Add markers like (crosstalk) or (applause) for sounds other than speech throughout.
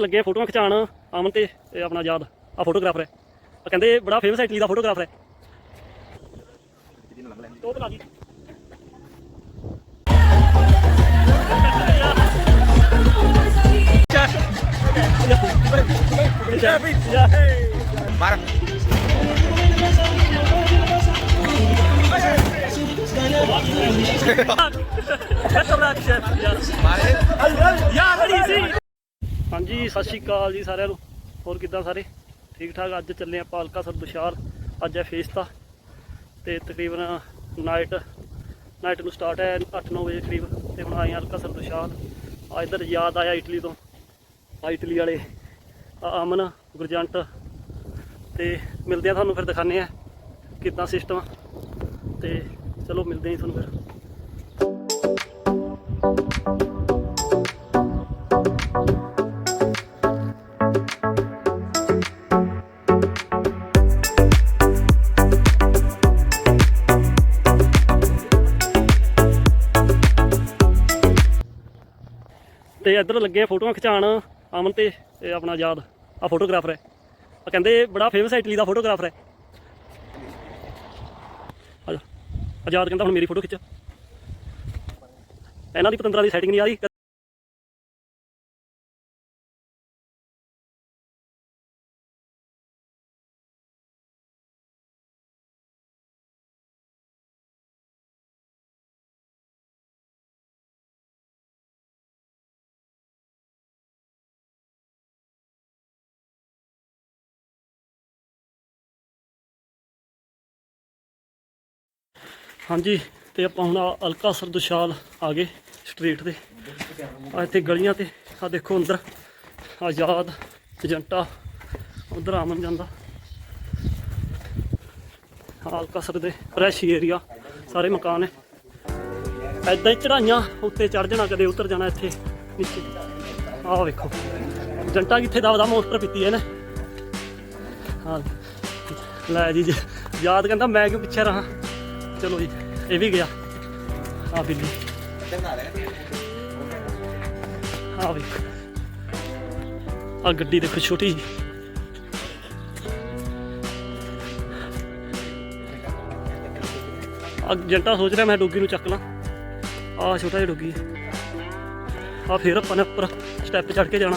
ਲੱਗੇ ਫੋਟੋਆਂ ਖਿਚਾਣ ਅਮਨ ਤੇ ਇਹ ਆਪਣਾ ਯਾਦ ਆ ਫੋਟੋਗ੍ਰਾਫਰ ਹੈ ਆ ਕਹਿੰਦੇ ਬੜਾ ਫੇਮਸ ਇਟਲੀ ਦਾ ਫੋਟੋਗ੍ਰਾਫਰ ਹੈ ਉਹ ਬਣਾ ਜੀ ਮਾਰ ਮਾਰੇ ਹਾਂਜੀ, ਸਤਿ ਸ਼੍ਰੀ ਅਕਾਲ ਜੀ ਸਾਰਿਆਂ ਨੂੰ। ਹੋਰ ਕਿੱਦਾਂ ਸਾਰੇ? ਠੀਕ ਠਾਕ? ਅੱਜ ਚੱਲੇ ਆਪਾਂ ਹਲਕਾ ਸਰ ਦੁਸ਼ਾਰ ਅੱਜ ਹੈ ਫੇਸਤਾ ਤੇ ਤਕਰੀਬਨ ਨਾਈਟ ਨਾਈਟ ਨੂੰ ਸਟਾਰਟ ਹੈ 8-9 ਵਜੇ ਕਰੀਬ। ਤੇ ਹੁਣ ਆਏ ਹਾਂ ਹਲਕਾ ਸਰ ਦੁਸ਼ਾਰ ਆ ਇੱਧਰ ਯਾਦ ਆਇਆ ਇਟਲੀ ਤੋਂ। ਆ ਇਟਲੀ ਵਾਲੇ ਆ ਅਮਨ, ਗੁਰਜੰਟ। ਤੇ ਮਿਲਦੇ ਆ ਤੁਹਾਨੂੰ ਫਿਰ ਦਿਖਾਣੇ ਆ ਕਿੱਦਾਂ ਸਿਸਟਮ ਤੇ ਚਲੋ ਮਿਲਦੇ ਹਾਂ ਜੀ ਤੁਹਾਨੂੰ ਫਿਰ। ਇੱਧਰ ਲੱਗੇ ਫੋਟੋਆਂ ਖਿਚਾਣ, ਅਮਨ ਤੇ, ਇਹ ਆਪਣਾ ਯਾਦ, ਆ ਫੋਟੋਗ੍ਰਾਫਰ ਹੈ। ਆ ਕਹਿੰਦੇ ਬੜਾ ਫੇਮਸ ਹੈ ਇਟਲੀ ਦਾ ਫੋਟੋਗ੍ਰਾਫਰ ਹੈ। ਆ ਆਜ਼ਾਦ ਕਹਿੰਦਾ ਹੁਣ ਮੇਰੀ ਫੋਟੋ ਖਿੱਚ। ਇਹਨਾਂ ਦੀ ਪਤੰਦਰਾਂ ਦੀ ਸੈਟਿੰਗ ਨਹੀਂ ਆ ਰਹੀ ਹਾਂਜੀ ਤੇ ਆਪਾਂ ਹੁਣ ਆ ਅਲਕਾ ਸਰਦੁਸ਼ਾਲ ਆ ਗਏ ਸਟਰੀਟ ਤੇ। ਆ ਇੱਥੇ ਗਲੀਆਂ ਤੇ ਆ ਦੇਖੋ ਅੰਦਰ ਆਜ਼ਾਦ ਏਜੰਟਾ ਉਧਰ ਆਮਨ ਜਾਂਦਾ। ਆਹ ਅਲਕਾ ਸਰ ਦੇ ਫਰੈਸ਼ ਏਰੀਆ ਸਾਰੇ ਮਕਾਨ ਹੈ ਐਦਾਂ ਹੀ ਚੜਾਈਆਂ ਉੱਤੇ ਚੜ ਜਾਣਾ ਕਦੇ ਉਤਰ ਜਾਣਾ ਇੱਥੇ ਨੀਚੇ। ਆਹ ਵੇਖੋ ਏਜੰਟਾ ਕਿੱਥੇ ਦਵਦਾ ਮੋਸਟਰ ਪੀਤੀ ਹੈ ਨਾ ਹਾਂ ਲੈ ਜੀ ਜੀ, ਯਾਦ ਕਹਿੰਦਾ ਮੈਂ ਕਿਉਂ ਪਿੱਛੇ ਰਹਾ? ਚਲੋ ਜੀ, ਇਹ ਵੀ ਗਿਆ। ਆ ਬਿੱਲੀ ਆ ਵੀ। ਆ ਗੱਡੀ ਦੇਖੋ ਛੋਟੀ ਜਿਹੀ ਆ ਜੰਟਾ ਸੋਚ ਰਿਹਾ ਮੈਂ ਡੋਗੀ ਨੂੰ ਚੱਕ ਲਾਂ। ਆ ਛੋਟਾ ਜਿਹਾ ਡੋਗੀ। ਆ ਫੇਰ ਆਪਾਂ ਨੇ ਉੱਪਰ ਸਟੈਪ ਚੜ ਕੇ ਜਾਣਾ।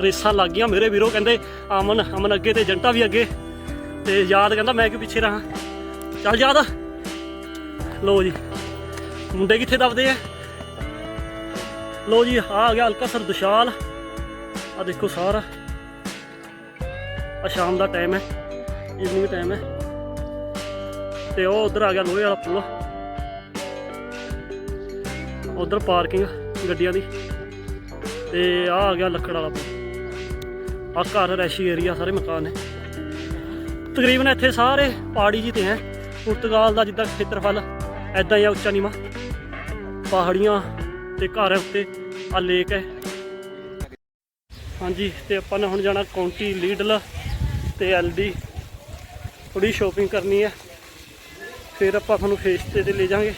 ਰੇਸਾਂ ਲੱਗ ਗਈਆਂ ਮੇਰੇ ਵੀਰੋ, ਕਹਿੰਦੇ ਅਮਨ ਅਮਨ ਅੱਗੇ ਤੇ ਜੰਟਾ ਵੀ ਅੱਗੇ। ਤੇ ਯਾਦ ਕਹਿੰਦਾ ਮੈਂ ਕਿਉਂ ਪਿੱਛੇ ਰਹਾ? ਚੱਲ ਯਾਦ ਲੋ ਜੀ, ਮੁੰਡੇ ਕਿੱਥੇ ਦਬਦੇ ਆ? ਲੋ ਜੀ ਆਹ ਆ ਗਿਆ ਹਲਕਾ ਸਰ ਦੁਸ਼ਾਲ। ਆ ਦੇਖੋ ਸਾਰਾ। ਆ ਸ਼ਾਮ ਦਾ ਟਾਈਮ ਹੈ। ਇਵਨਿੰਗ ਟਾਈਮ ਹੈ। ਤੇ ਉਹ ਉਧਰ ਆ ਗਿਆ ਲੋਹੇ ਵਾਲਾ ਪੁਲ। ਉਧਰ ਪਾਰਕਿੰਗ ਗੱਡੀਆਂ ਦੀ। ਤੇ ਆ ਆ ਗਿਆ ਲੱਕੜ ਵਾਲਾ ਪੁਲ। ਆ ਘਰ ਰੈਸ਼ੀ ਏਰੀਆ ਸਾਰੇ ਮਕਾਨ ਨੇ। ਤਕਰੀਬਨ ਇੱਥੇ ਸਾਰੇ ਪਹਾੜੀ ਜੀ ਤੇ ਹੈ। ਪੁਰਤਗਾਲ ਦਾ ਜਿੱਦਾਂ ਖੇਤਰਫਲ ਐਦਾਂ ਹੀ ਆ ਉੱਚਾ ਨੀਵਾ। ਪਹਾੜੀਆਂ ਤੇ ਘਰ ਹੈ ਉੱਤੇ ਆ ਲੇਕ ਹੈ। ਹਾਂਜੀ, ਤੇ ਆਪਾਂ ਨੇ ਹੁਣ ਜਾਣਾ ਕਾਉਂਟੀ ਲੀਡਲ ਤੇ ਐਲਡੀ ਥੋੜੀ ਸ਼ੋਪਿੰਗ ਕਰਨੀ ਹੈ। ਫਿਰ ਆਪਾਂ ਤੁਹਾਨੂੰ ਫੇਸ ਤੇ ਤੇ ਲੈ ਜਾਾਂਗੇ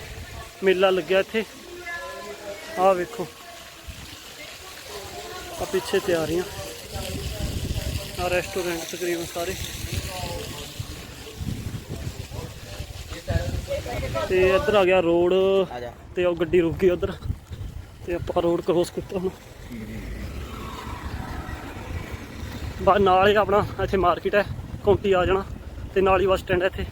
ਮੇਲਾ ਲੱਗਿਆ ਇੱਥੇ। ਆਹ ਵੇਖੋ। ਆ ਪਿੱਛੇ ਤਿਆਰੀਆਂ। ਆ ਰੈਸਟੋਰੈਂਟ ਤਕਰੀਬਨ ਸਾਰੇ। ਤੇ ਇੱਧਰ ਆ ਗਿਆ ਰੋਡ ਤੇ ਉਹ ਗੱਡੀ ਰੁਕ ਗਈ ਉਧਰ। ਤੇ ਆਪਾਂ ਰੋਡ ਕ੍ਰੋਸ ਕੀਤਾ ਹੁਣ। ਬਾ ਨਾਲ ਹੀ ਆਪਣਾ ਇੱਥੇ ਮਾਰਕੀਟ ਹੈ ਕੌਂਟੀ ਆ ਜਾਣਾ ਤੇ ਨਾਲ ਹੀ ਬੱਸ ਸਟੈਂਡ ਹੈ ਇੱਥੇ।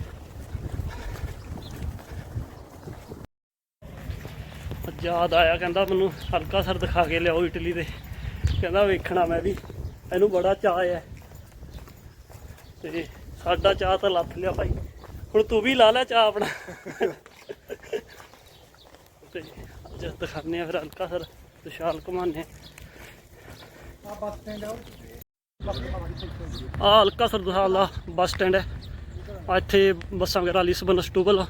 ਯਾਦ ਆਇਆ ਕਹਿੰਦਾ ਮੈਨੂੰ ਹਲਕਾ ਸਰ ਦਿਖਾ ਕੇ ਲਿਆਓ ਇਟਲੀ ਦੇ। ਕਹਿੰਦਾ ਵੇਖਣਾ ਮੈਂ ਵੀ ਇਹਨੂੰ ਬੜਾ ਚਾਅ ਹੈ। ਤੇ ਸਾਡਾ ਚਾਹ ਤਾਂ ਲੱਥ ਲਿਆ ਭਾਈ। ਹੁਣ ਤੂੰ ਵੀ ਲਾ ਲੈ ਚਾਹ ਆਪਣਾ। ਤੇ ਅੱਜ ਦਿਖਾਉਂਦੇ ਆ ਫਿਰ ਹਲਕਾ ਸਰ ਵਿਸ਼ਾਲ ਘੁਮਾਉਂਦੇ ਆ ਹਲਕਾ ਸਰ ਵਿਸ਼ਾਲ ਦਾ ਬੱਸ ਸਟੈਂਡ ਹੈ। ਆ ਇੱਥੇ ਬੱਸਾਂ ਵਗੈਰਾ ਲਿਸਬਨ ਸਟੂਬਲ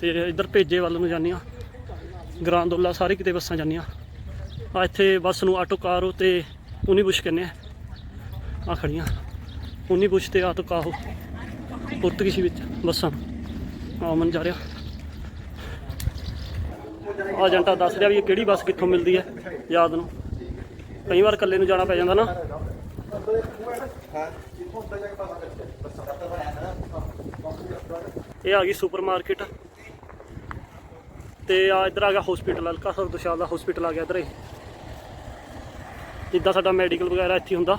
ਤੇ ਇੱਧਰ ਭੇਜੇ ਵੱਲ ਨੂੰ ਜਾਂਦੀਆਂ ਗ੍ਰਾਂਦੋਲਾ ਸਾਰੇ ਕਿਤੇ ਬੱਸਾਂ ਜਾਂਦੀਆਂ ਆ ਇੱਥੇ ਬੱਸ ਨੂੰ ਆਟੋ ਕਾਰੋ ਤੇ ਉਨੀ ਬੁਸ਼ ਕਹਿੰਦੇ ਆ ਆ ਖੜੀਆਂ ਉਨੀ ਬੁਸ਼ ਤੇ ਆਟੋ ਕਾਹੋ ਪੁਰਤਗੀਸ਼ੀ ਵਿੱਚ, ਬੱਸਾਂ ਆ ਮਨ ਜਾ ਰਿਹਾ। ਆਹ ਏਜੰਟਾ ਦੱਸ ਰਿਹਾ ਵੀ ਇਹ ਕਿਹੜੀ ਬੱਸ ਕਿੱਥੋਂ ਮਿਲਦੀ ਹੈ, ਯਾਦ ਨੂੰ। ਕਈ ਵਾਰ ਇਕੱਲੇ ਨੂੰ ਜਾਣਾ ਪੈ ਜਾਂਦਾ ਨਾ। ਇਹ ਆ ਗਈ ਸੁਪਰਮਾਰਕਟ ਤੇ ਆ ਇੱਧਰ ਆ ਗਿਆ ਹਸਪੀਟਲ ਹਲਕਾ ਸਰ ਦੁਸ਼ਾਲ ਦਾ ਹਸਪੀਟਲ ਆ ਗਿਆ ਇੱਧਰ ਇਹ। ਜਿੱਦਾਂ ਸਾਡਾ ਮੈਡੀਕਲ ਵਗੈਰਾ ਇੱਥੇ ਹੁੰਦਾ।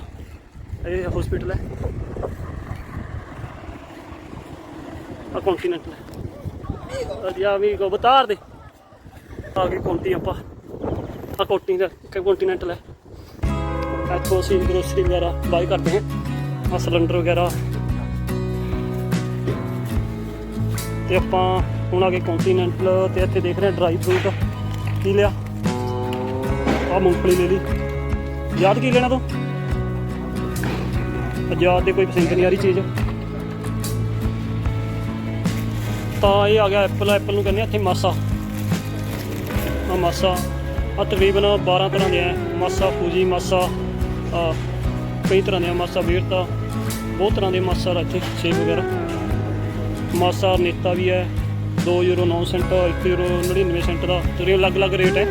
ਇਹ ਹਸਪੀਟਲ ਹੈ। ਆ ਕੰਟੀਨੈਂਟਲ ਅਜਿਹਾ ਵੀ ਕੋ ਬਤਾਰ ਦੇ। ਆ ਗਈ ਕੰਟੀ ਆਪਾਂ। ਆ ਕੰਟੀਨੈਂਟ ਕੰਟੀਨੈਂਟਲ ਹੈ ਇੱਥੋਂ ਅਸੀਂ ਗਰੋਸਰੀ ਵਗੈਰਾ ਬਾਈ ਕਰਦੇ ਹਾਂ। ਆ ਸਿਲੰਡਰ ਵਗੈਰਾ। ਤੇ ਆਪਾਂ ਹੁਣ ਆ ਗਏ ਕੰਟੀਨੈਂਟਲ ਤੇ ਇੱਥੇ ਦੇਖ ਰਹੇ ਡਰਾਈ ਫਰੂਟ ਕੀ ਲਿਆ? ਆ ਮੂੰਗਫਲੀ ਲੈ ਲਈ। ਯਾਦ ਕੀ ਲੈਣਾ ਤੂੰ? ਯਾਦ ਦੇ ਕੋਈ ਪਸੰਦ ਨਹੀਂ ਆ ਰਹੀ ਚੀਜ਼। ਤਾਂ ਇਹ ਆ ਗਿਆ ਐਪਲ ਐਪਲ ਨੂੰ ਕਹਿੰਦੇ ਇੱਥੇ ਮਾਸਾ। ਆ ਮਾਸਾ। ਆ ਤਕਰੀਬਨ 12 ਤਰ੍ਹਾਂ ਦੇ ਆ। ਮਾਸਾ ਫੂਜੀ ਮਾਸਾ ਆ ਕਈ ਤਰ੍ਹਾਂ ਦੇ ਮਾਸਾ ਵੇਰਤਾ ਬਹੁਤ ਤਰ੍ਹਾਂ ਦੇ ਮਾਸਾ ਆ ਸੇਬ ਵਗੈਰਾ। ਮਾਸਾ ਨੇਤਾ ਵੀ ਹੈ। 2 ਯੂਰੋ 9 ਸੈਂਟ 1 ਯੂਰੋ 99 ਸੈਂਟ ਦਾ। ਤੇਰੇ ਅਲੱਗ-ਅਲੱਗ ਰੇਟ ਹੈ।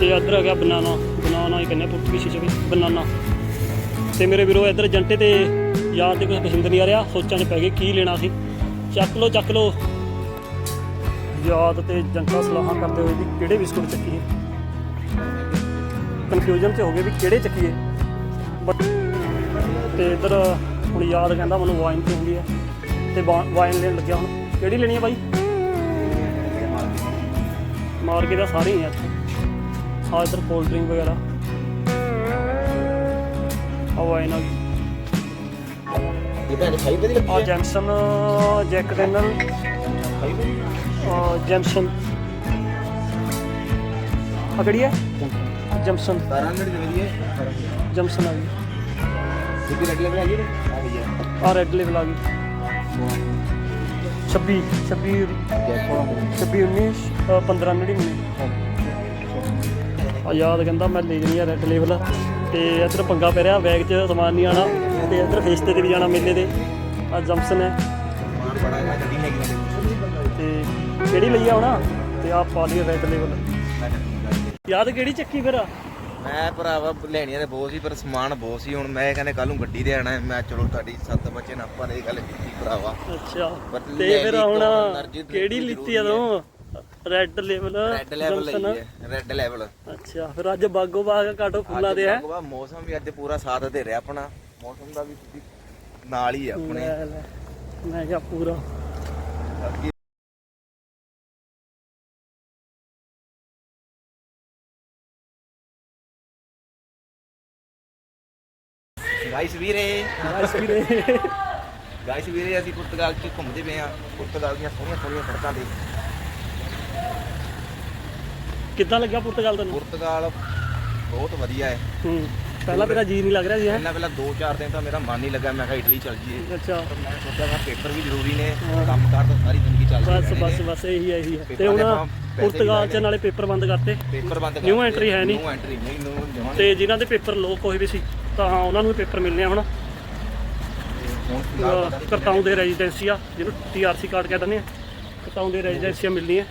ਤੇ ਇੱਧਰ ਆ ਗਿਆ ਬਨਾਨਾ ਬਨਾਨਾ ਹੀ ਕਹਿੰਦੇ ਆ ਪੁਰਤਗਾਲੀ ਚ ਵੀ ਬਨਾਨਾ ਤੇ ਮੇਰੇ ਵੀਰੋ, ਇੱਧਰ ਜੰਟੇ ਤੇ ਯਾਰ ਦੇ ਕੁਝ ਪਸੰਦ ਨਹੀਂ ਆ ਰਿਹਾ। ਸੋਚਾਂ 'ਚ ਪੈ ਗਏ, ਕੀ ਲੈਣਾ ਸੀ। ਚੱਕ ਲੋ ਚੱਕ ਲੋ ਯਾਦ ਤੇ ਜੰਟਾ ਸਲਾਹਾਂ ਕਰਦੇ ਹੋਏ ਵੀ ਕਿਹੜੇ ਬਿਸਕੁਟ ਚੱਕੀਏ? ਕਨਫਿਊਜ਼ਨ 'ਚ ਹੋ ਗਏ ਵੀ ਕਿਹੜੇ ਚੱਕੀਏ? ਤੇ ਇੱਧਰ ਹੁਣ ਯਾਦ ਕਹਿੰਦਾ ਮੈਨੂੰ ਵਾਈਨ ਚਾਹੀਦੀ ਹੈ। ਤੇ ਵਾਈਨ ਲੈਣ ਲੱਗਿਆ ਹੁਣ। ਕਿਹੜੀ ਲੈਣੀ ਹੈ ਬਾਈ? ਮਾਰਕੇ ਦਾ ਸਾਰੇ ਹੀ ਆ ਇੱਥੇ। ਆ ਇੱਧਰ ਕੋਲਡ ਡਰਿੰਕ ਵਗੈਰਾ। ਆ ਵਾਈਨ ਆ। ਇਹ ਭੈਣ ਖਾਈ ਬਦੀ ਲੱਗੀ ਆ ਜੈਮਸਨ ਜੈਕ ਡੈਨਲ ਆ ਜੈਮਸਨ ਆ ਹੈ ਜੈਮਸਨ 12 ਮਿੰਟ ਦੀ ਵਧੀਆ ਜੈਮਸਨ ਆ ਗਈ ਸਿੱਧੀ ਰੈਡ ਲੱਗ ਰਹੀ ਹੈ ਆ ਗਈ ਹੈ ਆ ਰੈੱਡ ਲੈਵਲ ਆ ਗਈ 26 26 26 19 15 99 ਆ ਯਾਦ ਕਹਿੰਦਾ ਮੈਂ ਲੈ ਜਣੀ ਆ ਰੈੱਡ ਲੈਵਲ ਤੇ ਇੱਧਰ ਪੰਗਾ ਪੈ ਰਿਹਾ ਬੈਗ 'ਚ ਸਮਾਨ ਨਹੀਂ ਆਣਾ ਤੇ ਇੱਧਰ ਫੇਸਤੇ ਤੇ ਵੀ ਜਾਣਾ ਮੇਲੇ ਦੇ ਆ ਜੰਪਸਨ ਹੈ ਮਾਰ ਬੜਾ ਹੈ ਗੱਡੀ ਲੈ ਕੇ ਕਿਹੜੀ ਲਈ ਆ ਹੁਣ? ਤੇ ਆ ਪਾ ਲਈ ਰੈੱਡ ਲੈਵਲ ਯਾਦ ਕਿਹੜੀ ਚੱਕੀ ਫਿਰ? ਮੈਂ ਭਰਾਵਾ ਲੈਣੀਆਂ ਤੇ ਬਹੁਤ ਸੀ ਪਰ ਸਮਾਨ ਬਹੁਤ ਸੀ। ਹੁਣ ਮੈਂ ਕਹਿੰਦੇ ਕੱਲ ਨੂੰ ਗੱਡੀ ਤੇ ਆਣਾ। ਮੈਂ ਚਲੋ ਤੁਹਾਡੀ ਸੱਤ ਬੱਚੇ ਨਾ ਆਪਾਂ ਇਹ ਗੱਲ ਕੀਤੀ ਭਰਾਵਾ। ਅੱਛਾ। ਤੇ ਫਿਰ ਹੁਣ ਕਿਹੜੀ ਲਿੱਤੀ ਆ ਤੂੰ? ਰੈੱਡ ਲੈਵਲ ਰੈੱਡ ਲੈਵਲ ਲਈ ਹੈ ਰੈੱਡ ਲੈਵਲ ਅੱਛਾ ਫਿਰ ਅੱਜ ਬਾਗੋ ਬਾਗ ਕਾਟੋ ਫੁੱਲਾ ਦੇ ਹੈ। ਮੌਸਮ ਵੀ ਅੱਜ ਪੂਰਾ ਸਾਥ ਦੇ ਰਿਹਾ ਆਪਣਾ। ਮੌਸਮ ਦਾ ਵੀ ਨਾਲ ਹੀ ਆ ਆਪਣੇ। ਮੈਂ ਕਿਹਾ ਪੂਰਾ। ਗਾਇਸ ਵੀਰੇ। ਬਸ ਵੀਰੇ। ਗਾਇਸ ਵੀਰੇ ਅਸੀਂ ਪੁਰਤਗਾਲ ਚ ਘੁੰਮਦੇ ਪਏ ਆ ਪੁਰਤਗਾਲ ਦੀਆਂ ਸੋਹਣੀਆਂ ਸੋਹਣੀਆਂ ਸੜਕਾਂ ਤੇ। ਕਿੱਦਾਂ ਲੱਗਿਆ ਪੁਰਤਗਾਲ ਤੈਨੂੰ? ਪੁਰਤਗਾਲ ਬਹੁਤ ਵਧੀਆ ਹੈ। ਹੂੰ ਪਹਿਲਾਂ ਤੇਰਾ ਜੀ ਨਹੀਂ ਲੱਗ ਰਿਹਾ ਸੀ ਹੈ? ਪਹਿਲਾਂ ਪਹਿਲਾਂ 2-4 ਦਿਨ ਤਾਂ ਮੇਰਾ ਮਨ ਨਹੀਂ ਲੱਗਾ ਮੈਂ ਕਿਹਾ ਇਟਲੀ ਚੱਲ ਜੀਏ ਅੱਛਾ। ਪਰ ਮੈਂ ਸੋਚਿਆ ਮੈਂ ਪੇਪਰ ਵੀ ਜ਼ਰੂਰੀ ਨੇ। ਕੰਮ ਕਾਰ ਤਾਂ ਸਾਰੀ ਜ਼ਿੰਦਗੀ ਚੱਲਦੀ ਬਸ ਬਸ। ਬਸ ਇਹੀ ਹੈ ਇਹੀ ਹੈ। ਤੇ ਹੁਣ ਪੁਰਤਗਾਲ ਚ ਨਾਲੇ ਪੇਪਰ ਬੰਦ ਕਰਤੇ। ਪੇਪਰ ਬੰਦ New entry ਹੈ ਨਹੀਂ। ਨਿਊ ਐਂਟਰੀ ਨਹੀਂ ਨਿਊ ਤੇ ਜਿਨ੍ਹਾਂ ਦੇ ਪੇਪਰ ਲੋਕ ਹੋਏ ਵੀ ਸੀ ਤਾਂ ਉਹਨਾਂ ਨੂੰ ਵੀ ਪੇਪਰ ਮਿਲਨੇ ਆ ਹੁਣ ਨਹੀਂ ਕਰਤਾਉ ਦੇ ਰੈਜ਼ੀਡੈਂਸੀ ਆ ਜਿਹਨੂੰ ਟੀਆਰਸੀ ਕਾਰਡ ਕਹਿ ਦਿੰਦੇ ਆ। ਕਰਤਾਉ ਦੇ ਰੈਜ਼ੀਡੈਂਸੀਆਂ ਮਿਲਣੀਆਂ।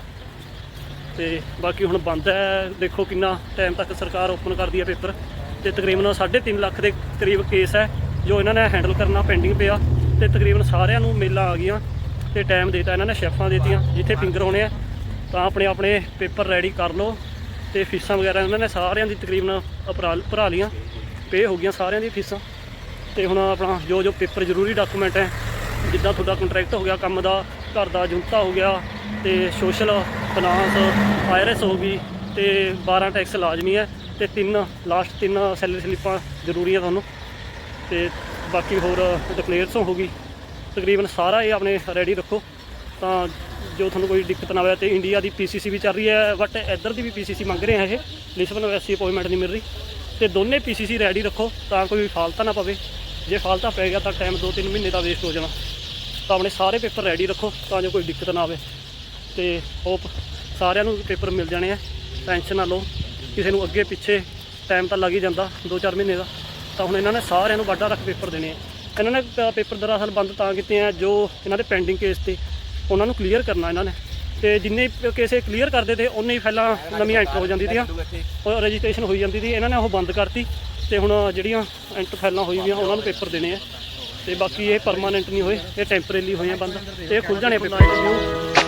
ਤੇ ਬਾਕੀ ਹੁਣ ਬੰਦ ਹੈ ਦੇਖੋ ਕਿੰਨਾ ਟਾਈਮ ਤੱਕ ਸਰਕਾਰ ਓਪਨ ਕਰਦੀ ਹੈ ਪੇਪਰ। ਤੇ ਤਕਰੀਬਨ 3.5 ਲੱਖ ਦੇ ਕਰੀਬ ਕੇਸ ਹੈ ਜੋ ਇਹਨਾਂ ਨੇ ਹੈਂਡਲ ਕਰਨਾ ਪੈਂਡਿੰਗ ਪਿਆ। ਤੇ ਤਕਰੀਬਨ ਸਾਰਿਆਂ ਨੂੰ ਮੇਲਾਂ ਆ ਗਈਆਂ। ਤੇ ਟਾਈਮ ਦੇਤਾ ਇਹਨਾਂ ਨੇ ਸ਼ੈਫਾਂ ਦੇਤੀਆਂ ਜਿੱਥੇ ਫਿੰਗਰ ਹੋਣੇ ਆ। ਤਾਂ ਆਪਣੇ ਆਪਣੇ ਪੇਪਰ ਰੈਡੀ ਕਰ ਲਓ। ਤੇ ਫੀਸਾਂ ਵਗੈਰਾ ਇਹਨਾਂ ਨੇ ਸਾਰਿਆਂ ਦੀ ਤਕਰੀਬਨ ਭਰਾ ਲੀਆਂ ਪੇ ਹੋ ਗਈਆਂ ਸਾਰਿਆਂ ਦੀ ਫੀਸਾਂ ਤੇ ਹੁਣ ਆਪਣਾ ਜੋ ਜੋ ਪੇਪਰ ਜ਼ਰੂਰੀ ਡਾਕੂਮੈਂਟ ਹੈ, ਜਿੱਦਾਂ ਤੁਹਾਡਾ ਕੰਟਰੈਕਟ ਹੋ ਗਿਆ, ਕੰਮ ਦਾ, ਘਰ ਦਾ ਜੁੰਤਾ ਹੋ ਗਿਆ, ਤੇ ਸੋਸ਼ਲ ਫਾਈਨਾਂਸ ਆਈਆਰਐਸ ਹੋ ਗਈ, ਤੇ 12 ਟੈਕਸ ਲਾਜ਼ਮੀ ਹੈ, ਤੇ ਤਿੰਨ ਲਾਸਟ ਤਿੰਨ ਸੈਲਰੀ ਸਲਿੱਪਾਂ ਜ਼ਰੂਰੀ ਹੈ ਤੁਹਾਨੂੰ। ਤੇ ਬਾਕੀ ਹੋਰ ਡਿਕਲੇਅਰਸ ਹੋ ਗਈ। ਤਕਰੀਬਨ ਸਾਰਾ ਇਹ ਆਪਣੇ ਰੈਡੀ ਰੱਖੋ। ਤਾਂ ਜੋ ਤੁਹਾਨੂੰ ਕੋਈ ਦਿੱਕਤ ਨਾ ਆਵੇ ਤੇ ਇੰਡੀਆ ਦੀ ਪੀਸੀਸੀ ਵੀ ਚੱਲ ਰਹੀ ਹੈ ਬਟ ਇੱਧਰ ਦੀ ਵੀ ਪੀਸੀਸੀ ਮੰਗ ਰਹੇ ਆ ਇਹ। ਲਿਸਬਨ ਵੈਸੀ ਅਪਾਇੰਟਮੈਂਟ ਨਹੀਂ ਮਿਲ ਰਹੀ। ਤੇ ਦੋਨੇ ਪੀਸੀਸੀ ਰੈਡੀ ਰੱਖੋ, ਤਾਂ ਕੋਈ ਫਾਲਤਾ ਨਾ ਪਵੇ। ਜੇ ਫਾਲਤਾ ਪੈ ਗਿਆ ਤਾਂ ਟਾਈਮ 2-3 ਮਹੀਨੇ ਦਾ ਵੇਸਟ ਹੋ ਜਾਣਾ। ਤਾਂ ਆਪਣੇ ਸਾਰੇ ਪੇਪਰ ਰੈਡੀ ਰੱਖੋ, ਤਾਂ ਜੋ ਕੋਈ ਦਿੱਕਤ ਨਾ ਆਵੇ। ਤੇ ਹੋਪ ਸਾਰਿਆਂ ਨੂੰ ਪੇਪਰ ਮਿਲ ਜਾਣੇ ਆ। ਟੈਨਸ਼ਨ ਨਾ ਲਓ। ਕਿਸੇ ਨੂੰ ਅੱਗੇ ਪਿੱਛੇ ਟਾਈਮ ਤਾਂ ਲੱਗ ਹੀ ਜਾਂਦਾ 2-4 ਮਹੀਨੇ ਦਾ। ਤਾਂ ਹੁਣ ਇਹਨਾਂ ਨੇ ਸਾਰਿਆਂ ਨੂੰ ਵਾਢਾ ਰੱਖ ਪੇਪਰ ਦੇਣੇ ਆ। ਇਹਨਾਂ ਨੇ ਪੇਪਰ ਦਰਅਸਲ ਬੰਦ ਤਾਂ ਕੀਤੇ ਆ, ਜੋ ਇਹਨਾਂ ਦੇ ਪੈਂਡਿੰਗ ਕੇਸ ਤੇ। ਉਹਨਾਂ ਨੂੰ ਕਲੀਅਰ ਕਰਨਾ ਇਹਨਾਂ ਨੇ। ਤੇ ਜਿੰਨੇ ਕੇਸੇ ਕਲੀਅਰ ਕਰਦੇ ਤੇ ਉਨੇ ਹੀ ਫਾਈਲਾਂ ਨਵੀਆਂ ਐਂਟਰ ਹੋ ਜਾਂਦੀ ਤੀਆਂ। ਉਹ ਰਜਿਸਟ੍ਰੇਸ਼ਨ ਹੋਈ ਜਾਂਦੀ ਸੀ ਇਹਨਾਂ ਨੇ ਉਹ ਬੰਦ ਕਰਤੀ ਤੇ ਹੁਣ ਜਿਹੜੀਆਂ ਐਂਟਰ ਫਾਈਲਾਂ ਹੋਈ ਵੀਆਂ ਉਹਨਾਂ ਨੂੰ ਪੇਪਰ ਦੇਣੇ ਆ। ਤੇ ਬਾਕੀ ਇਹ ਪਰਮਾਨੈਂਟ ਨਹੀਂ ਹੋਏ, ਇਹ ਟੈਂਪਰੇਰੀ ਹੋਏ ਆ ਬੰਦ। ਤੇ ਇਹ ਖੁੱਲ ਜਾਣੇ ਪੇਪਰ।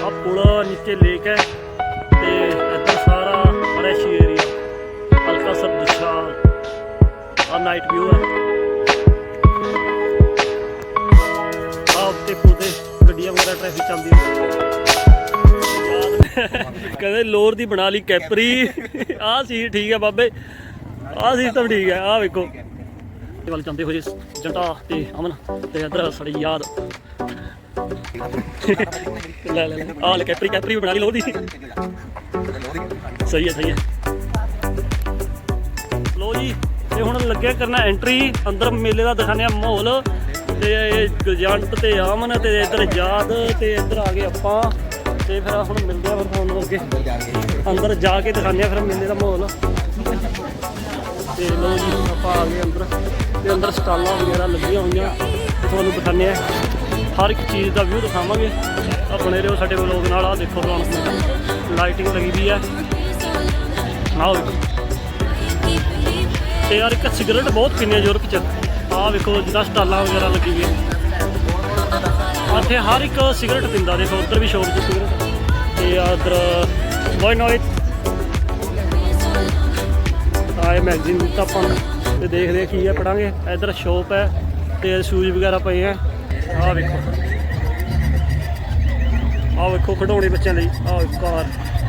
ਆ ਪੁਲ ਨੀਚੇ ਲੇਕ ਹੈ ਤੇ ਇੱਧਰ ਸਾਰਾ ਫਰੈਸ਼ ਏਰੀਆ ਹਲਕਾ ਸਰ ਵਿਸ਼ਾਲ ਆ ਨਾਈਟ ਵਿਊ ਹੈ। ਆ ਉੱਤੇ ਪੁਲ ਤੇ ਗੱਡੀਆਂ ਵਗੈਰਾ ਟ੍ਰੈਫਿਕ ਚੱਲਦੀ ਹੈ। ਕਹਿੰਦੇ ਲੋਰ ਦੀ ਬਣਾ ਲਈ ਕੈਪਰੀ। ਆਹ ਸੀ ਠੀਕ ਹੈ ਬਾਬੇ। ਆਹ ਸਿਸਟਮ ਠੀਕ ਹੈ ਆਹ ਵੇਖੋ। ਵੱਲ ਜਾਂਦੇ ਹੋ ਜੀ, ਜੰਟਾ ਤੇ ਅਮਨ ਤੇ ਇਧਰ ਸਾਡੀ ਯਾਦ। ਲੈ ਲੈ ਆਹ ਲੈ ਕੈਪਰੀ ਕੈਪਰੀ ਬਣਾ ਲਈ ਲੋਰ ਦੀ। ਸਹੀ ਹੈ ਸਹੀ ਹੈ। ਲੋ ਜੀ ਤੇ ਹੁਣ ਲੱਗਿਆ ਕਰਨਾ ਐਂਟਰੀ ਅੰਦਰ ਮੇਲੇ ਦਾ ਦਿਖਾਣੇ ਆ ਮਾਹੌਲ। ਤੇ ਗਜੰਟ ਤੇ ਆਮਨ ਤੇ ਇੱਧਰ ਯਾਦ ਤੇ ਇੱਧਰ ਆ ਗਏ ਆਪਾਂ। ਤੇ ਫਿਰ ਹੁਣ ਮਿਲਦੇ ਆ ਫਿਰ ਤੁਹਾਨੂੰ ਅੱਗੇ। ਅੰਦਰ ਜਾ ਕੇ ਦਿਖਾਉਂਦੇ ਆ ਫਿਰ ਮੇਲੇ ਦਾ ਮਾਹੌਲ। ਤੇ ਲੋ ਜੀ, ਆਪਾਂ ਆ ਗਏ ਅੰਦਰ। ਤੇ ਅੰਦਰ ਸਟਾਲਾਂ ਵਗੈਰਾ ਲੱਗੀਆਂ ਹੋਈਆਂ। ਤੁਹਾਨੂੰ ਦਿਖਾਉਂਦੇ ਆ। ਹਰ ਇੱਕ ਚੀਜ਼ ਦਾ ਵਿਊ ਦਿਖਾਵਾਂਗੇ। ਆਪਣੇ ਰਿਓ ਸਾਡੇ ਵਲੋਗ ਨਾਲ। ਆ ਦੇਖੋ ਤੁਹਾਨੂੰ ਲਾਈਟਿੰਗ ਲੱਗੀ ਵੀ ਹੈ ਆਓ ਵੇਖੋ। ਤੇ ਯਾਰ ਇੱਕ ਸਿਗਰਟ ਬਹੁਤ ਪੀਂਦੇ ਆ ਯੂਰਪ ਚ। ਆਹ ਵੇਖੋ ਜਿੱਦਾਂ ਸਟਾਲਾਂ ਵਗੈਰਾ ਲੱਗੀ ਹੋਈਆਂ। ਇੱਥੇ ਹਰ ਇੱਕ ਸਿਗਰਟ ਪੀਂਦਾ। ਦੇਖੋ, ਉੱਧਰ ਵੀ ਸ਼ੋਪ 'ਚ ਸਿਗਰਟ ਤੇ ਆ ਉੱਧਰ ਆਏ ਮੈਗਜ਼ੀਨ ਦਿੱਤਾ ਆਪਾਂ ਨੂੰ ਤੇ ਦੇਖਦੇ ਆ ਕੀ ਹੈ ਪੜਾਂਗੇ। ਇੱਧਰ ਸ਼ੋਪ ਹੈ ਤੇ ਸ਼ੂਜ਼ ਵਗੈਰਾ ਪਏ ਆ ਆਹ ਵੇਖੋ। ਆਹ ਵੇਖੋ ਖਿਡੌਣੇ ਬੱਚਿਆਂ ਲਈ। ਆਹ ਕਾਰ।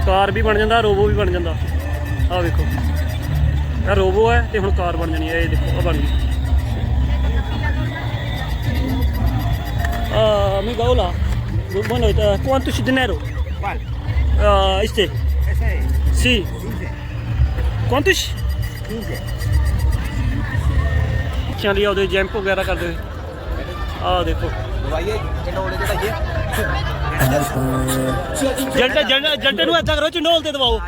ਕਾਰ ਵੀ ਬਣ ਜਾਂਦਾ ਰੋਬੋ ਵੀ ਬਣ ਜਾਂਦਾ। ਆਹ ਵੇਖੋ। ਇਹ ਰੋਬੋ ਹੈ ਤੇ ਹੁਣ ਕਾਰ ਬਣ ਜਾਣੀ ਹੈ ਇਹ ਦੇਖੋ ਆ ਬਣ ਗਈ। Ah, mi Gaola. Bueno, eh, dinero? ¿Cuál? Ah, este. Ese Sí. ¿Cuántos? 15. ਬੱਚਿਆਂ ਉਹਦੇ ਜੈਂਪ ਵਗੈਰਾ ਕਰਦੇ ਹੋਏ ਦੇਖੋ ਦਵਾਈਏ ਚੰਡੋਲੇ ਦੇ ਦਈਏ ਜੰਟੇ ਜੰਟੇ ਜੰਟੇ ਨੂੰ ਏਦਾਂ ਕਰੋ ਚੰਡੋਲ ਤੇ ਦਵਾਓ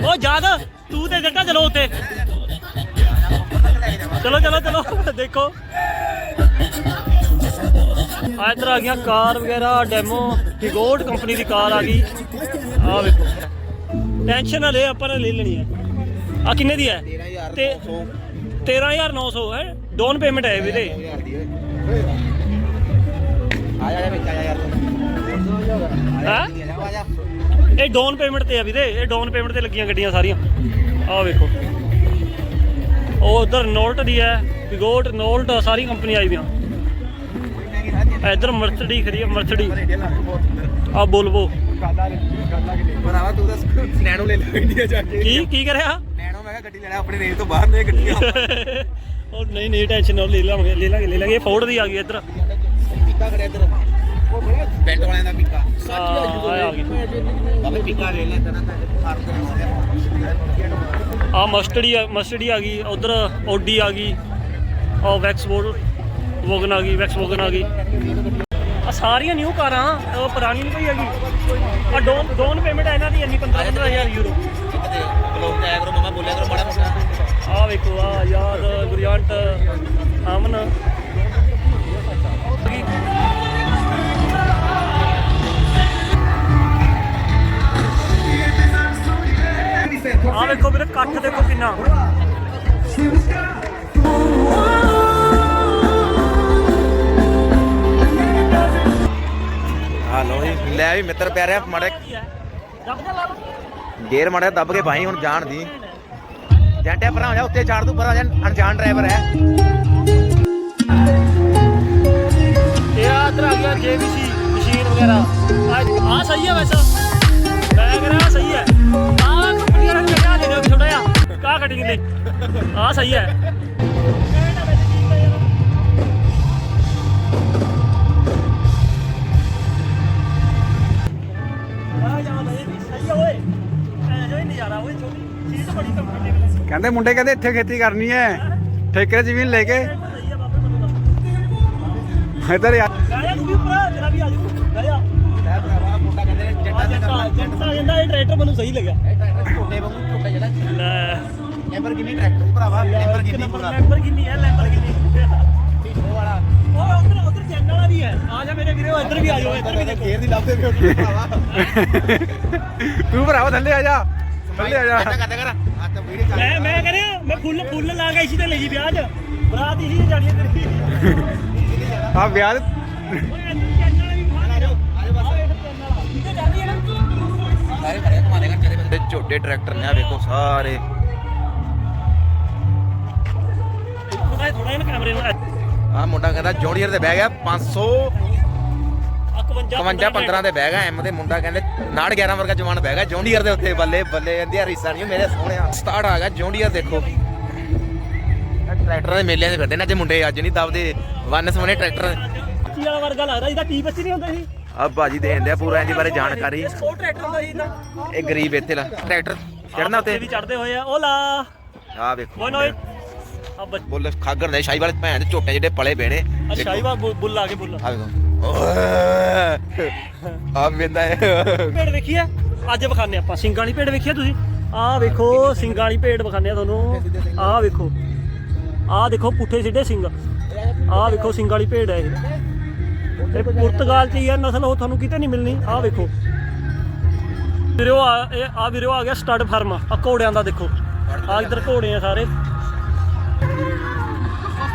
ਉਹ ਯਾਦ ਤੂੰ ਤੇ ਜੰਟਾ ਚਲੋ ਉੱਤੇ ਚਲੋ ਚਲੋ ਚਲੋ ਦੇਖੋ ਆ ਇੱਧਰ ਆ ਗਈਆਂ ਕਾਰ ਵਗੈਰਾ ਡੈਮੋ ਫਿਗੋਡ ਕੰਪਨੀ ਦੀ ਕਾਰ ਆ ਗਈ। ਆ ਵੇਖੋ। ਟੈਨਸ਼ਨ ਨਾ ਲੈ ਆਪਾਂ ਨੇ ਲੈ ਲੈਣੀ ਹੈ ਆ ਕਿੰਨੇ ਦੀ ਹੈ 13000 ਤੇ 13900 ਹੈ ਡਾਊਨ ਪੇਮੈਂਟ ਹੈ? ਵੀਰੇ ਆ ਜਾ ਵਿੱਚ ਆ ਜਾ ਯਾਰ ਹੈਂ? ਇਹ ਡਾਊਨ ਪੇਮੈਂਟ ਤੇ ਆ ਵੀਰੇ। ਇਹ ਡਾਊਨ ਪੇਮੈਂਟ ਤੇ ਲੱਗੀਆਂ ਗੱਡੀਆਂ ਸਾਰੀਆਂ। ਆਹ ਵੇਖੋ। ਉਹ ਉਧਰ ਨੋਲਟ ਦੀ ਹੈ ਫਿਗੋਟ ਨੋਲਟ ਸਾਰੀ ਕੰਪਨੀ ਆਈ ਦੀਆਂ। ਇੱਧਰ ਮਰਸਡੀ ਖੜੀ ਹੈ ਮਰਸਡੀ। ਆ ਬੋਲਵੋ। ਭਰਾਵਾ ਤੂੰ ਤਾਂ ਨੈਣੋ ਲੈ ਲੈ ਇੰਡੀਆ ਜਾ ਕੇ। ਕੀ ਕੀ ਕਰਿਆ? ਨੈਣੋ ਮੈਂ ਕਿਹਾ ਗੱਡੀ ਲੈ ਲੈ ਆਪਣੇ ਰੇਂਜ ਤੋਂ ਬਾਹਰ ਨੇ ਗੱਡੀਆਂ। (laughs) ਉਹ ਨਹੀਂ ਨਹੀਂ ਟੈਨਸ਼ਨ ਨਾ ਲੈ ਲਾਂਗੇ ਲੈ ਲਾਂਗੇ ਲੈ ਲਾਂਗੇ। ਇਹ ਫੋਰਡ ਦੀ ਆ ਗਈ ਇੱਧਰ। ਪੀਕਾ ਕਰਿਆ ਇੱਧਰ। ਉਹ ਬੜਾ ਬੈਂਟ ਵਾਲਿਆਂ ਦਾ ਪੀਕਾ। ਆ ਆ ਗਈ। ਬਾਬੇ ਪੀਕਾ ਲੈ ਲੈ ਤਨਾ ਆ ਮਸਟਡੀ ਆ ਮਸਟਡੀ ਆ ਗਈ ਉਧਰ ਓਡੀ ਆ ਗਈ ਆ ਵੈਕਸ ਵੋਗਨ ਆ ਗਈ, ਵੈਕਸ ਵੋਗਨ ਆ ਗਈ। ਆ ਸਾਰੀਆਂ ਨਿਊ ਕਾਰਾਂ, ਉਹ ਪੁਰਾਣੀ ਨਹੀਂ ਕੋਈ ਹੈਗੀ। ਆ ਡੋਨ ਡੋਨ ਪੇਮੈਂਟ ਹੈ ਇਹਨਾਂ ਦੀ, ਇੰਨੀ 15 15000 ਯੂਰੋ ਬਲੌਗ ਜਾਇਆ ਕਰੋ ਮਮਾ ਬੋਲਿਆ ਕਰੋ ਬੜਾ ਮੋਟਾ ਆ ਵੇਖੋ ਆ ਯਾਦ, ਗੁਰਿਆੰਟ ਆਮਨ ਆ ਵੇਖੋ ਵੀਰੇ ਕੱਠ ਦੇਖੋ ਕਿੰਨਾ। ਹਾਂ ਲੋ ਜੀ, ਲੈ ਵੀ ਮਿੱਤਰ ਪਿਆਰਿਆ ਮਾੜੇ ਗੇਰ ਮਾੜਾ ਦੱਬ ਕੇ ਪਾਈ ਹੁਣ ਜਾਣ ਦੀ। ਜੰਟਿਆ ਪਰਾਂ ਹੋ ਜਾ, ਉੱਤੇ ਛਾੜ ਦੂ ਪਰਾਂ ਜਾ ਅਣਜਾਣ ਡਰਾਈਵਰ ਹੈ। ਇਹ ਆ ਆ ਗਿਆ ਜੇਬੀਸੀ ਮਸ਼ੀਨ ਵਗੈਰਾ। ਆ ਸਹੀ ਹੈ ਵੈਸਾ। ਮੈਂ ਕਹਿੰਦਾ ਸਹੀ ਹੈ। ਆ ਕੰਪਨੀ ਵਾਲਾ ਲਗਾ ਦੇ ਦਿਓ ਥੋੜਾ ਕਾ ਕਟਿੰਗ ਲਈ ਆ ਸਹੀ ਹੈ। ਕਹਿੰਦੇ ਮੁੰਡੇ ਕਹਿੰਦੇ ਇੱਥੇ ਖੇਤੀ ਕਰਨੀ ਹੈ। ਠੇਕੇ ਜ਼ਮੀਨ ਲੈ ਕੇ। ਇੱਧਰ ਯਾਰ ਆ ਜੂ ਬਹਿ ਜਾ ਲੈ ਭਰਾਵਾ ਮੁੰਡਾ ਕਹਿੰਦੇ ਆ ਜੱਟਾ ਜੱਟਾ ਕਹਿੰਦਾ ਇਹ ਟਰੈਕਟਰ ਮੈਨੂੰ ਸਹੀ ਲੱਗਿਆ। ਟਰੈਕਟਰ ਛੋਟੇ ਵਾਂਗੂ ਛੋਟਾ ਜਿਹੜਾ ਲੈ। ਲੈਂਬਰਗਿਨੀ ਟਰੈਕਟਰ ਭਰਾਵਾ ਇੱਕ ਲੈਂਬਰਗਿਨੀ ਨੰਬਰ ਪੂਰਾ। ਲੈਂਬਰਗਿਨੀ ਹੈ ਲੈਂਬਰਗਿਨੀ ਓਏ ਉਧਰ ਉਧਰ ਚੈਨਲ ਵਾਲਾ ਵੀ ਹੈ। ਆ ਜਾ ਮੇਰੇ ਵੀਰੇ ਇੱਧਰ ਵੀ ਆ ਜਾਓ ਇੱਧਰ ਵੀ ਦੇਖੋ। ਗੇਰ ਦੀ ਲੱਭਦੇ ਪਿਓ ਭਰਾਵਾ। ਤੂੰ ਭਰਾਵਾ ਥੱਲੇ ਆ ਜਾ। ਥੱਲੇ ਆ ਜਾ। ਕਰਦਾ ਕਰ ਆ ਤਾਂ ਵੀਡੀਓ ਮੈਂ ਮੈਂ ਕਹਿੰਦਾ ਮੈਂ ਫੁੱਲ ਫੁੱਲ ਲਾ ਕੇ ਇਸੀ ਤੇ ਲਈ ਵਿਆਹ 'ਚ। ਬਰਾਤ ਇਸੀ ਤੇ ਜਾਣੀ ਤੇਰੀ। ਆ ਵਿਆਹ ਦੇ- ਸਾਰੇ ਖੜੇ ਘੁਮਾ ਦੇ ਕਰ ਤੇਰੇ ਝੋਟੇ ਟਰੈਕਟਰ ਨੇ ਆ ਵੇਖੋ ਸਾਰੇ। ਥੋੜਾ ਇਹਨਾਂ ਕੈਮਰੇ ਨੂੰ ਆ ਮੁੰਡਾ ਕਹਿੰਦਾ ਜੌਂਡੀਅਰ ਤੇ ਬਹਿ ਗਿਆ 500 51 51 15 ਦੇ ਬਹਿ ਗਿਆ ਐਮ ਦੇ ਮੁੰਡਾ ਕਹਿੰਦੇ 9 11 ਵਰਗਾ ਜਵਾਨ ਬਹਿ ਗਿਆ ਜੌਂਡੀਅਰ ਦੇ ਉੱਤੇ ਬੱਲੇ ਬੱਲੇ ਕਹਿੰਦੀ ਆ ਰੀਸਾ ਨਹੀਂ ਮੇਰੇ ਸੋਹਣਿਆ ਸਟਾਰਟ ਆ ਗਿਆ ਜੌਂਡੀਅਰ ਦੇਖੋ। ਟਰੈਕਟਰਾਂ ਦੇ ਮੇਲਿਆਂ 'ਚ ਫਿਰਦੇ ਨੇ ਅੱਜ ਮੁੰਡੇ ਅੱਜ ਨਹੀਂ ਦਬਦੇ ਵਨ ਸੋਹਣੇ ਟਰੈਕਟਰ। ਬੱਚੀ ਵਾਲਾ ਵਰਗਾ ਲੱਗਦਾ ਜਿਹਦਾ ਟੀ ਬੱਚੀ ਨਹੀਂ ਹੁੰਦਾ ਸੀ। ਆ ਬਾਜੀ ਦੇਣ ਦਿਆ ਪੂਰਾ ਇਹਦੇ ਬਾਰੇ ਜਾਣਕਾਰੀ। ਇਹ ਗਰੀਬ ਇੱਥੇ ਲਾ ਟਰੈਕਟਰ ਚੜਨਾ ਉੱਤੇ। ਵੀ ਚੜਦੇ ਹੋਏ ਆ ਉਹ ਲਾ ਆ ਵੇਖੋ ਆ ਬੱਚ ਬੁੱਲ ਖਾਗਰ ਦੇ ਸ਼ਾਹੀ ਵਾਲੇ ਭੈਣ ਦੇ ਝੋਟੇ ਜਿਹੜੇ ਪਲੇ ਬੇਣੇ ਆ ਸ਼ਾਹੀਵਾ ਬੁੱਲ ਆ ਕੇ ਬੁੱਲ। ਆ ਓਏ। ਆ ਵੇਂਦਾ ਹੈ। ਭੇਡ ਵੇਖੀ ਆ ਅੱਜ ਵਿਖਾਣੇ ਆਪਾਂ। ਸਿੰਘਾਂ ਵਾਲੀ ਭੇਡ ਵੇਖੀ ਆ ਤੁਸੀਂ? ਆਹ ਵੇਖੋ ਸਿੰਘਾਂ ਵਾਲੀ ਭੇਡ ਵਿਖਾਣੇ ਆ ਤੁਹਾਨੂੰ। ਆਹ ਵੇਖੋ। ਆਹ ਦੇਖੋ ਪੁੱਠੇ ਸਿੱਧੇ ਸਿੰਘ ਆਹ ਵੇਖੋ ਸਿੰਘਾਂ ਵਾਲੀ ਭੇਡ ਹੈ ਇਹ। ਇਹ ਪੁਰਤਗਾਲ ਚ ਹੀ ਆ ਨਸਲ ਉਹ ਤੁਹਾਨੂੰ ਕਿਤੇ ਨਹੀਂ ਮਿਲਣੀ। ਆਹ ਵੇਖੋ। ਵੀਰੋ ਆ ਇਹ ਆ ਵੀਰੋ ਆ ਗਿਆ ਸਟੱਡ ਫਾਰਮ। ਆ ਘੋੜਿਆਂ ਦਾ ਦੇਖੋ। ਆ ਇਧਰ ਘੋੜੇ ਆ ਸਾਰੇ।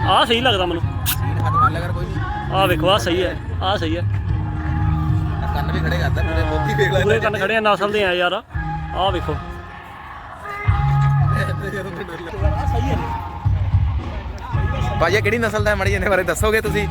ਆਹ ਸਹੀ ਲੱਗਦਾ ਮੈਨੂੰ। ਹੱਥ ਮਾਰ ਲਿਆ ਕਰ ਕੋਈ ਨਹੀਂ ਆਹ ਵੇਖੋ ਆਹ ਸਹੀ ਹੈ ਆਹ ਸਹੀ ਹੈ। ਕੰਨ ਵੀ ਖੜੇ ਕਰਦਾ ਮੇਰੇ ਮੋਤੀ ਵੇਖ ਲੈ ਪੂਰੇ ਕੰਨ ਖੜੇ ਆ ਨਸਲ ਦੇ ਆ ਯਾਰ। ਆਹ ਵੇਖੋ। ਸਹੀ ਹੈ ਭਾਜੀ ਇਹ ਕਿਹੜੀ ਨਸਲ ਦਾ ਹੈ? ਮਾੜੀ ਜਿਹੀ ਇਹਦੇ ਬਾਰੇ ਦੱਸੋਗੇ ਤੁਸੀਂ?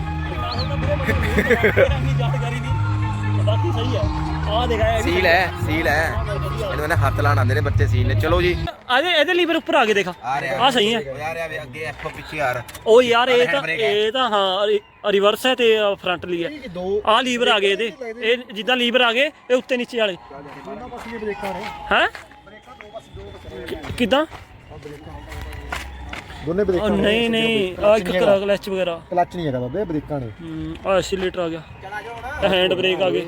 ਬਾਕੀ ਸਹੀ ਹੈ। ਆਹ ਦੇਖਾ ਸੀਲ ਹੈ ਸੀਲ ਹੈ। ਇਹਨੂੰ ਨਾ ਹੱਥ ਲਾਣ ਆਉਂਦੇ ਨੇ ਬੱਚੇ ਸੀਲ ਨੇ। ਚਲੋ ਜੀ। ਆ ਇਹਦੇ ਇਹਦੇ ਲੀਵਰ ਉੱਪਰ ਆ ਕੇ ਦੇਖਾ। ਆ ਰਿਹਾ। ਆਹ ਸਹੀ ਹੈ। ਯਾਰ ਆ ਵੇ ਅੱਗੇ ਐਫ ਪਿੱਛੇ ਯਾਰ ਉਹ ਯਾਰ ਇਹ ਤਾਂ। ਇਹ ਤਾਂ ਹਾਂ ਰਿਵਰਸ ਹੈ ਤੇ ਫਰੰਟ ਲਈ ਹੈ। ਆਹ ਲੀਵਰ ਆ ਗਏ ਇਹਦੇ। ਇਹ ਜਿੱਦਾਂ ਲੀਵਰ ਆ ਗਏ ਇਹ ਉੱਤੇ ਨੀਚੇ ਵਾਲੇ। ਹੈ? ਕਿਦਾਂ? ਦੋਨੇ ਬ੍ਰੇਕਾਂ ਨਹੀਂ ਨਹੀਂ ਆ ਇੱਕ ਕਲਚ ਵਗੈਰਾ। ਕਲੱਚ ਨਹੀਂ ਹੈਗਾ ਬਾਬੇ ਬ੍ਰੇਕਾਂ ਨੇ। ਹੂੰ ਆ ਐਕਸੀਲੇਟਰ ਆ ਗਿਆ। ਹੈਂਡ ਬ੍ਰੇਕ ਆ ਗਏ।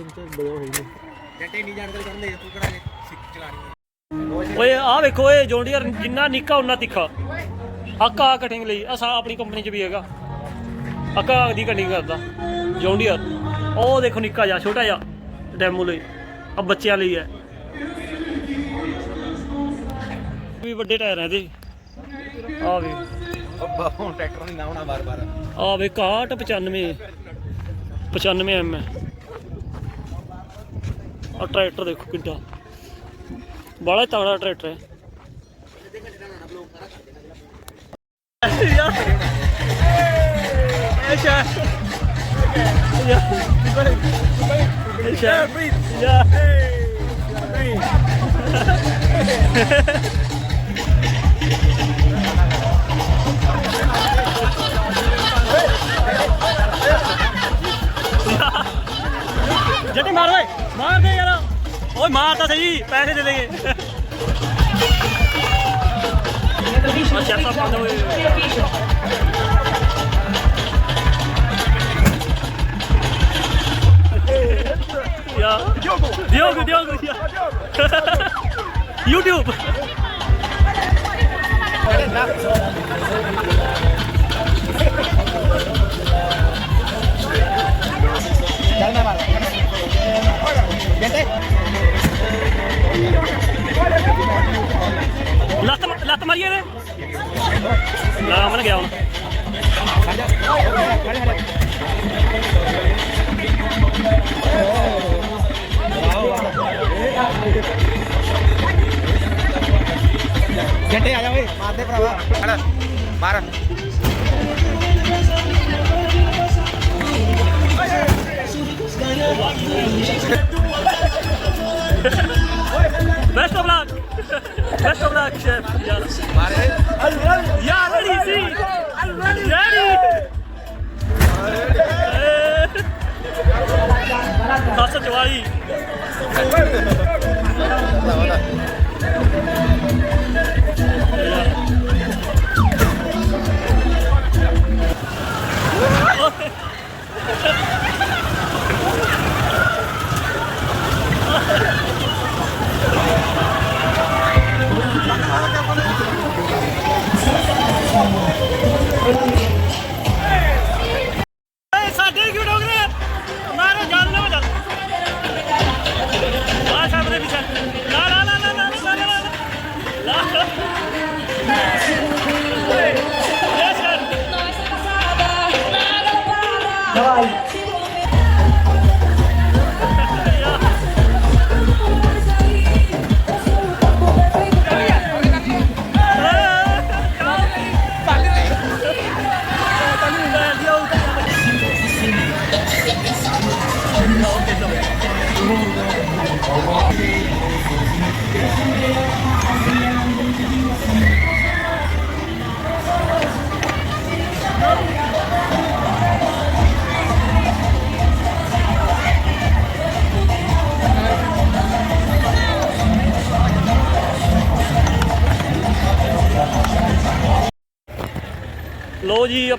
ਜੱਟੇ ਨਹੀਂ ਜਾਣਕਾਰੀ ਕਰਦੇ ਤੂੰ ਕਿਹੜਾ ਓਏ ਆਹ ਵੇਖੋ ਇਹ ਜੌਂਡੀਅਰ ਜਿੰਨਾ ਨਿੱਕਾ ਉਨਾ ਤਿੱਖਾ। ਆਕਾ ਕਟਿੰਗ ਲਈ। ਅਸਾ ਆਪਣੀ ਕੰਪਨੀ 'ਚ ਵੀ ਹੈਗਾ। ਆਕਾ ਦੀ ਕਟਿੰਗ ਕਰਦਾ। ਜੌਂਡੀਅਰ ਉਹ ਦੇਖੋ ਨਿੱਕਾ ਜਿਹਾ ਛੋਟਾ ਜਿਹਾ ਡੈਮੋ ਲਈ। ਆ ਬੱਚਿਆਂ ਲਈ ਹੈ। ਵੀ ਵੱਡੇ ਟਾਇਰ ਹੈ ਇਹਦੇ। ਆ ਵੇ ਉਹ ਹੁਣ ਟਰੈਕਟਰ ਨਹੀਂ ਲਾਉਣਾ ਬਾਰ ਬਾਰ ਆ ਵੇ 61 95 95 ਐਮ ਹੈ। ਆ ਟਰੈਕਟਰ ਦੇਖੋ ਕਿੱਡਾ। ਬੜਾ ਤਗੜਾ ਟਰੈਕਟਰ ਹੈ ਯਾਰ ਇਹ ਸ਼ਾ ਜੱਟੀ ਮਾਰ ਓਏ। ਮਾਰ ਦੇ ਯਾਰ। ਓਏ ਮਾਰ ਤਾਂ ਸਹੀ, ਪੈਸੇ ਦੇ ਦੇਗੇ। Yang diunggah, yang diunggah, yang ਲੱਤ ਮਾਰੀਏ ਨੇ ਨਾ ਮਨ ਗਿਆ ਹੁਣ। ਜੱਟੇ ਆ ਜਾ ਓਏ ਮਾਰ ਦੇ ਭਰਾਵਾ। ਖੜਾ। ਮਾਰ। Best of luck best of luck chef ਯਾਰ ਮਾਰ ਯਾਰ ਰੈਡੀ ਸੀ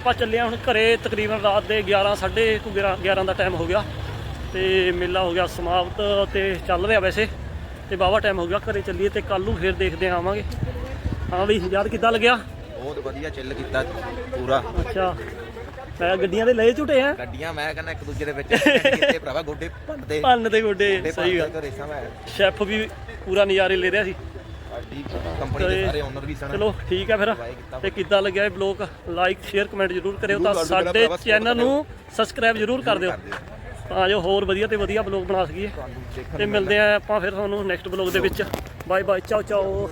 ਆਪਾਂ ਚੱਲੇ ਹਾਂ ਹੁਣ ਘਰੇ ਤਕਰੀਬਨ ਰਾਤ ਦੇ 11 ਸਾਢੇ ਕੁ 11 11 ਦਾ ਟਾਈਮ ਹੋ ਗਿਆ। ਤੇ ਮੇਲਾ ਹੋ ਗਿਆ ਸਮਾਪਤ ਤੇ ਚੱਲ ਰਿਹਾ ਵੈਸੇ। ਤੇ ਬਾਵਾ ਟਾਈਮ ਹੋ ਗਿਆ ਘਰੇ ਚੱਲੀਏ ਤੇ ਕੱਲ ਨੂੰ ਫੇਰ ਦੇਖਦੇ ਆਵਾਂਗੇ। ਹਾਂ ਵੀ ਯਾਰ ਕਿੱਦਾਂ ਲੱਗਿਆ? ਬਹੁਤ ਵਧੀਆ ਚਿੱਲ ਕੀਤਾ ਪੂਰਾ। ਅੱਛਾ। ਮੈਂ ਗੱਡੀਆਂ ਦੇ ਲਏ ਝੁੱਟੇ ਆ ਗੱਡੀਆਂ ਮੈਂ ਕਹਿੰਦਾ ਇੱਕ ਦੂਜੇ ਦੇ ਵਿੱਚ। ਕਿਤੇ ਭਰਾਵਾ ਗੋਡੇ ਭੰਨਦੇ। ਤੇ ਗੋਡੇ ਸਹੀ ਗੱਲ। ਸ਼ੈਫ ਵੀ ਪੂਰਾ ਨਜ਼ਾਰੇ ਲੈ ਰਿਹਾ ਸੀ। ਸਾਡੀ ਕੰਪਨੀ ਦੇ ਸਾਰੇ ਓਨਰ ਵੀ ਸਨ ਚਲੋ ਠੀਕ ਹੈ ਫਿਰ। ਤੇ ਕਿੱਦਾਂ ਲੱਗਿਆ ਇਹ ਬਲੌਗ ਲਾਈਕ ਸ਼ੇਅਰ ਕਮੈਂਟ ਜ਼ਰੂਰ ਕਰਿਓ ਤਾਂ ਸਾਡੇ ਚੈਨਲ ਨੂੰ ਸਬਸਕ੍ਰਾਈਬ ਜ਼ਰੂਰ ਕਰ ਦਿਓ। ਤਾਂ ਜੋ ਹੋਰ ਵਧੀਆ ਤੇ ਵਧੀਆ ਬਲੌਗ ਬਣਾ ਸਕੀਏ। ਤੇ ਮਿਲਦੇ ਆ ਆਪਾਂ ਫਿਰ ਤੁਹਾਨੂੰ ਨੈਕਸਟ ਬਲੌਗ ਦੇ ਵਿੱਚ। Bye bye ciao ciao.